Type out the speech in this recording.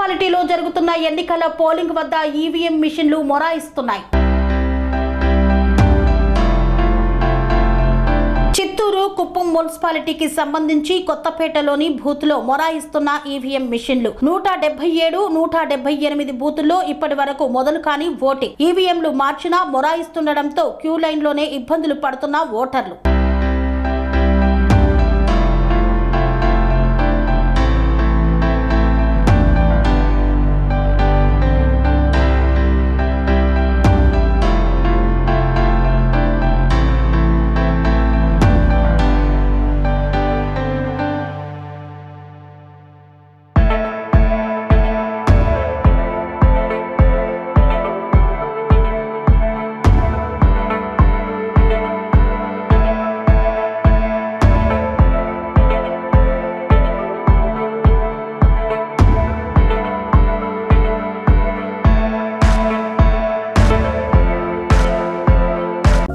మున్సిపాలిటీలో జరుగుతున్న ఎన్నికల పోలింగ్ వద్ద ఈవీఎం మిషన్లు మొరాయిస్తున్నాయి. చిత్తూరు కుప్పం మున్సిపాలిటీకి సంబంధించి కొత్తపేటలోని బూత్లో మొరాయిస్తున్న ఈవీఎం మిషన్లు. నూట డెబ్బై ఏడు నూట డెబ్బై ఎనిమిది బూతుల్లో ఇప్పటి వరకు మొదలు కాని ఓటింగ్ ఈవీఎంలు మార్చినా మొరాయిస్తుండటంతో క్యూ లైన్లోనే ఇబ్బందులు పడుతున్న ఓటర్లు.